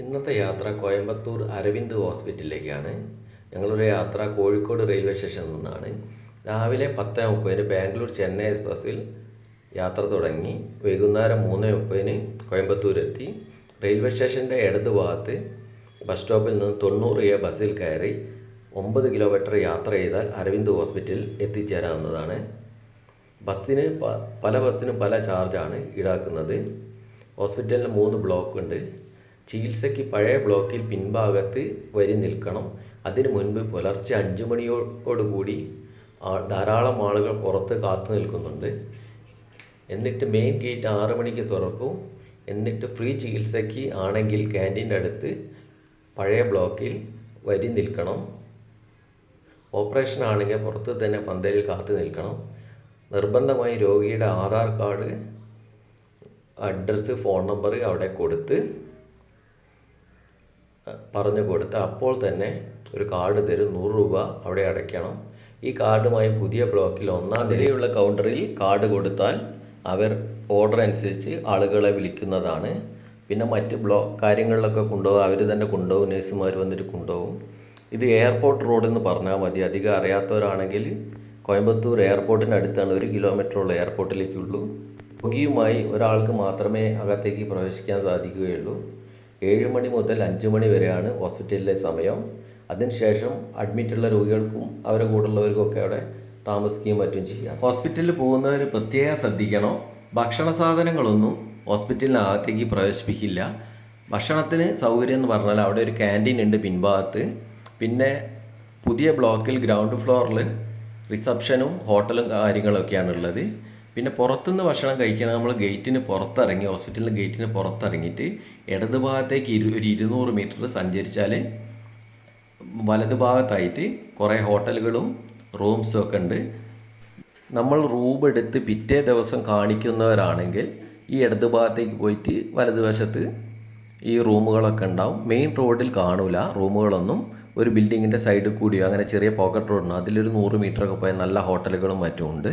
ഇന്നത്തെ യാത്ര കോയമ്പത്തൂർ അരവിന്ദ് ഹോസ്പിറ്റലിലേക്കാണ്. ഞങ്ങളുടെ യാത്ര കോഴിക്കോട് റെയിൽവേ സ്റ്റേഷനിൽ നിന്നാണ്. രാവിലെ പത്ത് മുപ്പതിന് ബാംഗ്ലൂർ ചെന്നൈ എക്സ്പ്രസ്സിൽ യാത്ര തുടങ്ങി. വൈകുന്നേരം മൂന്ന് മുപ്പതിന് കോയമ്പത്തൂർ എത്തി റെയിൽവേ സ്റ്റേഷന്റെ ഇടത് ഭാഗത്ത് ബസ് സ്റ്റോപ്പിൽ നിന്ന് തൊണ്ണൂറ് എ ബസ്സിൽ കയറി ഒമ്പത് കിലോമീറ്റർ യാത്ര ചെയ്താൽ അരവിന്ദ് ഹോസ്പിറ്റലിൽ എത്തിച്ചേരാവുന്നതാണ്. ബസ്സിന് പല ബസ്സിനും പല ചാർജാണ് ഈടാക്കുന്നത്. ഹോസ്പിറ്റലിന് മൂന്ന് ബ്ലോക്ക് ഉണ്ട് ചികിത്സയ്ക്ക് പഴയ ബ്ലോക്കിൽ പിൻഭാഗത്ത് വരി നിൽക്കണം. അതിനു മുൻപ് പുലർച്ചെ അഞ്ച് മണിയോടുകൂടി ധാരാളം ആളുകൾ പുറത്ത് കാത്തു നിൽക്കുന്നുണ്ട്. എന്നിട്ട് മെയിൻ ഗേറ്റ് ആറ് മണിക്ക് തുറക്കും. എന്നിട്ട് ഫ്രീ ചികിത്സയ്ക്ക് ആണെങ്കിൽ ക്യാന്റീന്റെ അടുത്ത് പഴയ ബ്ലോക്കിൽ വരി നിൽക്കണം. ഓപ്പറേഷൻ ആണെങ്കിൽ പുറത്ത് തന്നെ പന്തലിൽ കാത്തു നിൽക്കണം. നിർബന്ധമായി രോഗിയുടെ Aadhaar card address phone number അവിടെ കൊടുത്ത് പറഞ്ഞു കൊടുത്ത് അപ്പോൾ തന്നെ ഒരു കാർഡ് തരും നൂറ് രൂപ അവിടെ അടയ്ക്കണം. ഈ കാർഡുമായി പുതിയ ബ്ലോക്കിൽ ഒന്നാം നിലയുള്ള കൗണ്ടറിൽ കാർഡ് കൊടുത്താൽ അവർ ഓർഡർ അനുസരിച്ച് ആളുകളെ വിളിക്കുന്നതാണ്. പിന്നെ മറ്റ് ബ്ലോ കാര്യങ്ങളിലൊക്കെ കൊണ്ടുപോകും. അവർ തന്നെ കൊണ്ടുപോകും നേഴ്സുമാർ വന്നിട്ട് കൊണ്ടുപോകും. ഇത് എയർപോർട്ട് റോഡ് എന്ന് പറഞ്ഞാൽ മതി. അധികം അറിയാത്തവരാണെങ്കിൽ കോയമ്പത്തൂർ എയർപോർട്ടിന്റെ അടുത്താണ്. ഒരു കിലോമീറ്ററുള്ള എയർപോർട്ടിലേക്കുള്ളൂ. രോഗിയുമായി ഒരാൾക്ക് മാത്രമേ അകത്തേക്ക് പ്രവേശിക്കാൻ സാധിക്കുകയുള്ളൂ. ഏഴ് മണി മുതൽ അഞ്ച് മണി വരെയാണ് ഹോസ്പിറ്റലിലെ സമയം. അതിനുശേഷം അഡ്മിറ്റുള്ള രോഗികൾക്കും അവരുടെ കൂടെയുള്ളവർക്കും ഒക്കെ അവിടെ താമസിക്കുകയും മറ്റും ചെയ്യാം. ഹോസ്പിറ്റലിൽ പോകുന്നവർ പ്രത്യേകം ശ്രദ്ധിക്കണം. ഭക്ഷണ സാധനങ്ങളൊന്നും ഹോസ്പിറ്റലിനകത്തേക്ക് പ്രവേശിപ്പിക്കില്ല. ഭക്ഷണത്തിന് സൗകര്യം എന്ന് പറഞ്ഞാൽ അവിടെ ഒരു ക്യാന്റീൻ ഉണ്ട് പിൻഭാഗത്ത്. പിന്നെ പുതിയ ബ്ലോക്കിൽ ഗ്രൗണ്ട് ഫ്ലോറിൽ റിസപ്ഷനും ഹോട്ടലും കാര്യങ്ങളൊക്കെയാണ് ഉള്ളത് പിന്നെ പുറത്തുനിന്ന് ഭക്ഷണം കഴിക്കണം നമ്മൾ ഗേറ്റിന് പുറത്തിറങ്ങി ഹോസ്പിറ്റലിന്റെ ഗേറ്റിന് പുറത്തിറങ്ങിയിട്ട് ഇടത് ഭാഗത്തേക്ക് ഇരു ഒരു ഇരുന്നൂറ് മീറ്റർ സഞ്ചരിച്ചാൽ വലത് ഭാഗത്തായിട്ട് കുറേ ഹോട്ടലുകളും റൂംസും ഒക്കെ ഉണ്ട്. നമ്മൾ റൂം എടുത്ത് പിറ്റേ ദിവസം കാണിക്കുന്നവരാണെങ്കിൽ ഈ ഇടത് ഭാഗത്തേക്ക് പോയിട്ട് വലതുവശത്ത് ഈ റൂമുകളൊക്കെ ഉണ്ടാവും. മെയിൻ റോഡിൽ കാണൂല റൂമുകളൊന്നും. ഒരു ബിൽഡിങ്ങിന്റെ സൈഡിൽ കൂടിയോ അങ്ങനെ ചെറിയ പോക്കറ്റ് റോഡുണ്ടോ അതിലൊരു നൂറ് മീറ്ററൊക്കെ പോയാൽ നല്ല ഹോട്ടലുകളും മറ്റും ഉണ്ട്.